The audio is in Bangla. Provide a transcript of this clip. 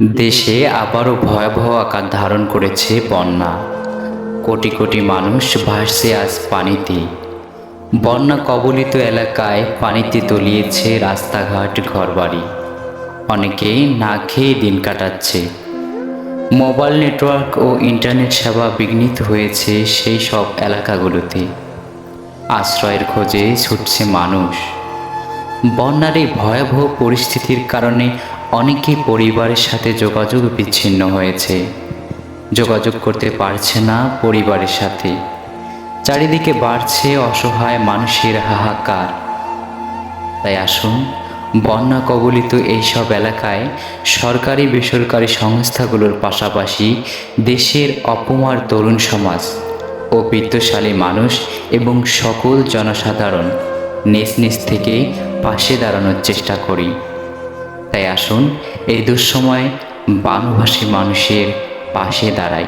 দেশে আবারও ভয়াবহ আকার ধারণ করেছে বন্যা। কোটি কোটি মানুষ ভাসছে আজ পানিতে। বন্যা কবলিত এলাকায় পানিতে তলিয়েছে রাস্তাঘাট, ঘরবাড়ি। অনেকেই না খেয়ে দিন কাটাচ্ছে। মোবাইল নেটওয়ার্ক ও ইন্টারনেট সেবা বিঘ্নিত হয়েছে সেই সব এলাকাগুলোতে। আশ্রয়ের খোঁজে ছুটছে মানুষ। বন্যার এই ভয়াবহ পরিস্থিতির কারণে অনেকেই পরিবারের সাথে যোগাযোগ বিচ্ছিন্ন হয়েছে। যোগাযোগ করতে পারছে না পরিবারের সাথে। চারিদিকে বাড়ছে অসহায় মানুষের হাহাকার। তাই আসুন, বন্যা কবলিত এইসব এলাকায় সরকারি বেসরকারি সংস্থাগুলোর পাশাপাশি দেশের অপমার তরুণ সমাজ ও বিত্তশালী মানুষ এবং সকল জনসাধারণ নিজ নিজ থেকে পাশে দাঁড়ানোর চেষ্টা করি। তাই আসুন এই দুঃসময় বাংলাভাষী মানুষের পাশে দাঁড়াই।